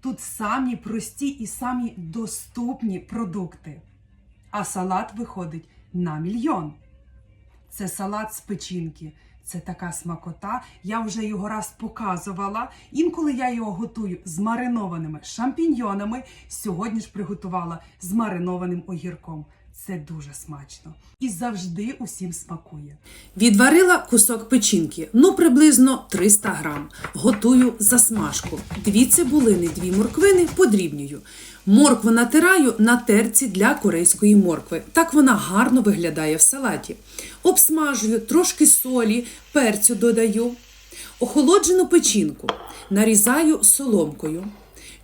Тут самі прості і самі доступні продукти. А салат виходить на мільйон. Це салат з печінки. Це така смакота. Я вже його раз показувала. Інколи я його готую з маринованими шампіньйонами. Сьогодні ж приготувала з маринованим огірком. Це дуже смачно і завжди усім смакує. Відварила кусок печінки, ну приблизно 300 грам. Готую засмажку. Дві цибулини, дві морквини подрібнюю. Моркву натираю на терці для корейської моркви. Так вона гарно виглядає в салаті. Обсмажую, трошки солі, перцю додаю. Охолоджену печінку нарізаю соломкою.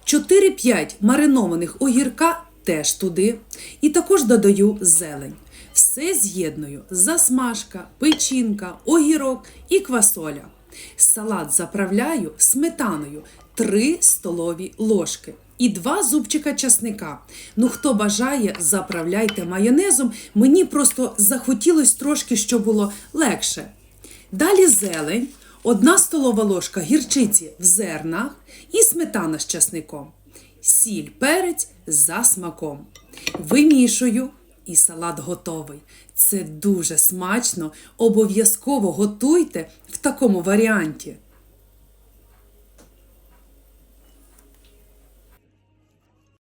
4-5 маринованих огірка теж туди. І також додаю зелень. Все з'єдную: засмажка, печінка, огірок і квасоля. Салат заправляю сметаною 3 столові ложки. І два зубчика часника. Ну, хто бажає, заправляйте майонезом. Мені просто захотілося трошки, щоб було легше. Далі зелень, одна столова ложка гірчиці в зернах і сметана з часником. Сіль, перець за смаком. Вимішую і салат готовий. Це дуже смачно. Обов'язково готуйте в такому варіанті.